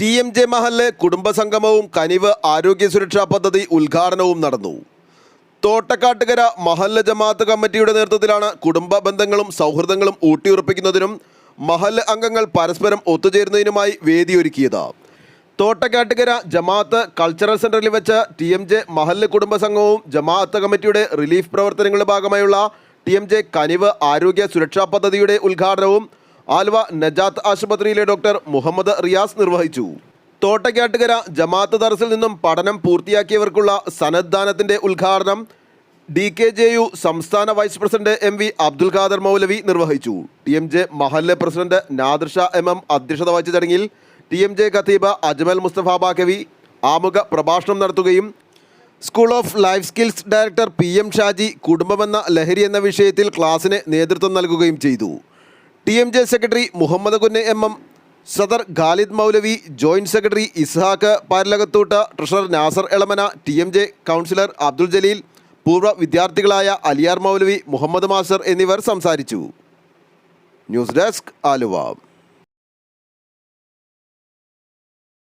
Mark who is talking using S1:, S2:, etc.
S1: T M J മഹലിലെ കുടുംബസംഗമവും കനിവ് ആരോഗ്യ സുരക്ഷാ പദ്ധതി ഉദ്ഘാടനവും നടന്നു. തോട്ടക്കാട്ടുകര മഹല്ല ജമാഅത്ത് കമ്മിറ്റിയുടെ നേതൃത്വത്തിലാണ് കുടുംബ ബന്ധങ്ങളും സൗഹൃദങ്ങളും ഊട്ടിയുറപ്പിക്കുന്നതിനും മഹല്ല് അംഗങ്ങൾ പരസ്പരം ഒത്തുചേരുന്നതിനുമായി വേദിയൊരുക്കിയത്. തോട്ടക്കാട്ടുകര ജമാഅത്ത് കൾച്ചറൽ സെന്ററിൽ വെച്ച് ടി എം ജെ മഹല്ല് കുടുംബസംഘവും ജമാഅത്ത് കമ്മിറ്റിയുടെ റിലീഫ് പ്രവർത്തനങ്ങളുടെ ഭാഗമായുള്ള ടി എം ജെ കനിവ് ആരോഗ്യ സുരക്ഷാ പദ്ധതിയുടെ ഉദ്ഘാടനവും ആലുവ നജാത്ത് ആശുപത്രിയിലെ ഡോക്ടർ മുഹമ്മദ് റിയാസ് നിർവഹിച്ചു. തോട്ടക്കാട്ടുകര ജമാഅത്ത് ദർസിൽ നിന്നും പഠനം പൂർത്തിയാക്കിയവർക്കുള്ള സനദ്ദാനത്തിന്റെ ഉദ്ഘാടനം ഡി കെ ജെ യു സംസ്ഥാന vice president M V Abdul Khader Moulavi നിർവഹിച്ചു. ടി എം ജെ മഹല്ല് പ്രസിഡന്റ് നാദിർ എം എം അധ്യക്ഷത വഹിച്ച ചടങ്ങിൽ ടി എം ജെ ഖത്തീബ അജ്മൽ മുസ്തഫ ബാഖവി ആമുഖ പ്രഭാഷണം നടത്തുകയും school of life skills director P M Shaji കുടുംബമെന്ന ലഹരി എന്ന വിഷയത്തിൽ ക്ലാസ്സിന് നേതൃത്വം നൽകുകയും ചെയ്തു. T M J secretary Muhammad Kunne M M Sadar Khalid Moulavi joint secretary Ishaq Paralakathoot treasurer Nasar Elamana T M J councillor Abdul Jaleel പൂർവ വിദ്യാർത്ഥികളായ Aliyar Moulavi Muhammad master എന്നിവർ സംസാരിച്ചു. News desk Aluva.